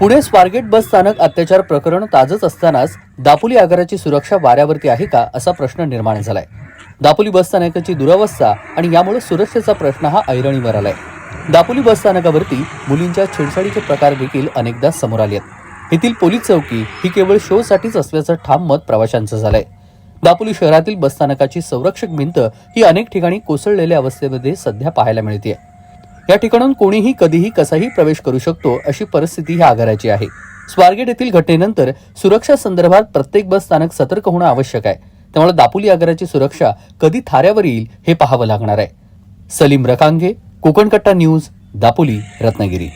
पुणे स्वारगेट बस स्थानक अत्याचार प्रकरण ताजच असतानाच दापोली आगाराची सुरक्षा वाऱ्यावरती आहे का असा प्रश्न निर्माण झालाय. दापोली बस स्थानकाची दुरावस्था आणि यामुळे सुरक्षेचा प्रश्न हा ऐरणीवर आलाय. दापोली बस स्थानकावरती मुलींच्या छेडछाडीचे प्रकार देखील अनेकदा समोर आले आहेत येथील पोलीस चौकी ही केवळ शोसाठीच असल्याचं ठाम मत प्रवाशांचं झालंय. दापोली शहरातील बसस्थानकाची संरक्षक भिंत ही अनेक ठिकाणी कोसळलेल्या अवस्थेमध्ये सध्या पाहायला मिळते या ठिकाणून कोणीही कधीही कसाही प्रवेश करू शकतो अशी परिस्थिती ह्या आगाराची आहे. स्वारगेट येथील घटनेनंतर सुरक्षा संदर्भात प्रत्येक बस स्थानक सतर्क होणं आवश्यक आहे. त्यामुळे दापोली आगाराची सुरक्षा कधी थाऱ्यावर येईल हे पाहावं लागणार आहे. सलीम रकांगे कोकणकट्टा न्यूज दापोली रत्नागिरी.